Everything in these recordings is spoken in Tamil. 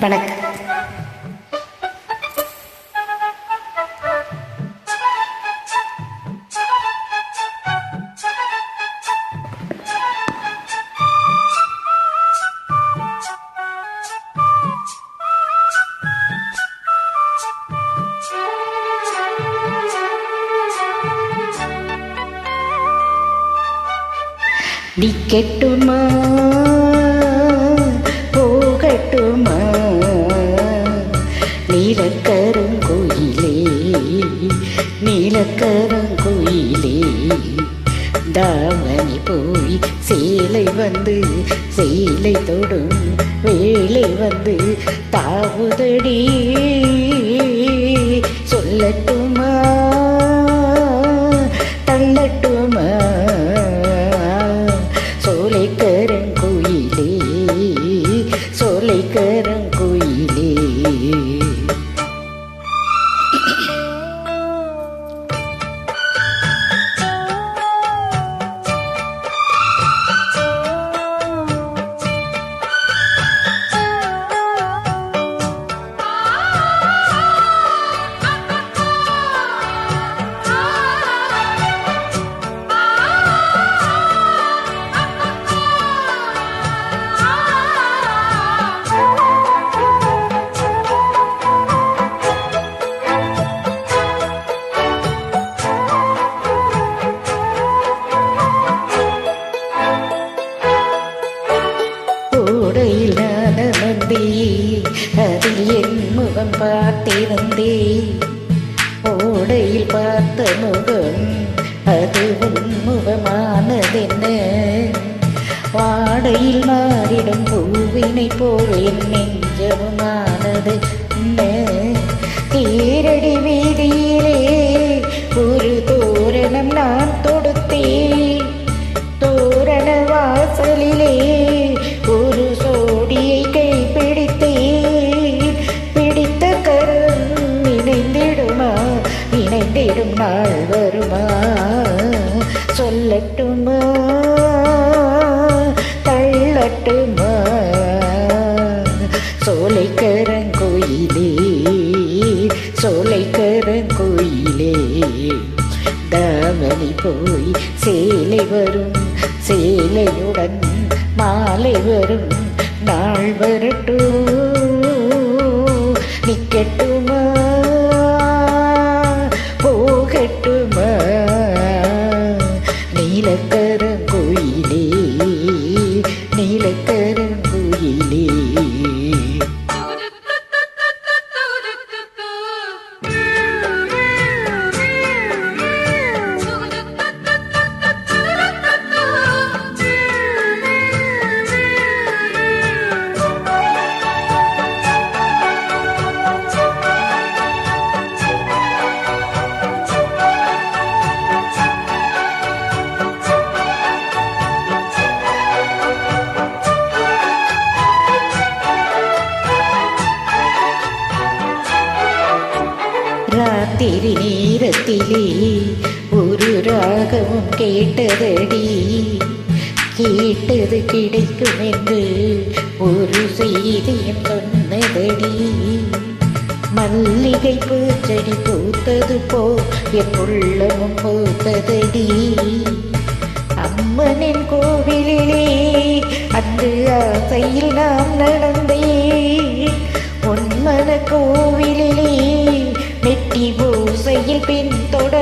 வணக்கம் நிக்கட்டுமா போகட்டுமா நீலக்கருங்குயிலே தாமணி போய் சேலை வந்து சேலை தொடும் வேலை வந்து தாவுதடி. சொல்லட்டும் பார்த்திருந்தே ஓடையில் பார்த்த முகம் அது உன்முகமானதென்ன வாடையில் மாறிடும் பூவினை போல் என் நெஞ்சமுமானது என்ன? தேரடி வீதியில் சேரும் நாள் வருமா? சொல்லட்டுமா? தள்ளட்டுமா? சோலை கரங்குயிலே சோலை கரங்குயிலே தாவணி போய் சேலை வரும் சேலையுடன் மாலை வரும் நாள் வரட்டும். நிக்கட்டுமா? போகட்டுமா நீலக்கரங்குயிலே நீலக்கரங்குயிலே. ராத்திரி நேரத்திலே ஒரு ராகமும் கேட்டதடி. கேட்டது கிடைக்கும் என்று ஒரு செய்தியும் சொன்னதடி. மல்லிகை பூச்செடி பூத்தது போ என் உள்ளமும் பூத்ததடி. அம்மனின் கோவிலிலே அந்த ஆசையில் நாம் நடந்தேன் உன்மன கோவிலிலே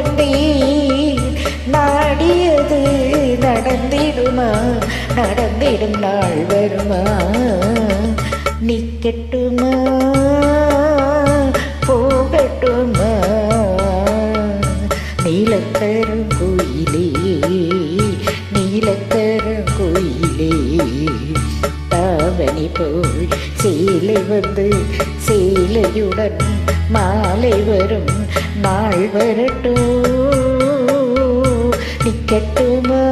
பின் நாடியது நடந்திடுமா? நடந்திடும் நாள் வருமா? நிக்கட்டுமா போகட்டுமா? நீலக்கருங்குயிலே நீலக்கருங்குயிலே தாவணி போல் சேலை வந்து சேலையுடன் மாலை வரும் நாள் வரட்டும் நிக்கட்டுமா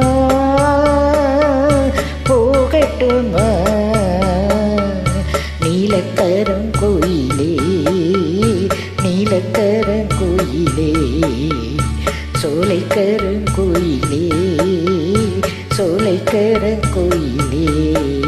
போகட்டுமா நீலக்கருங்குயிலே நீலக்கருங்குயிலே சோலைக்கருங்குயிலே சோலைக்கருங்குயிலே நன்றி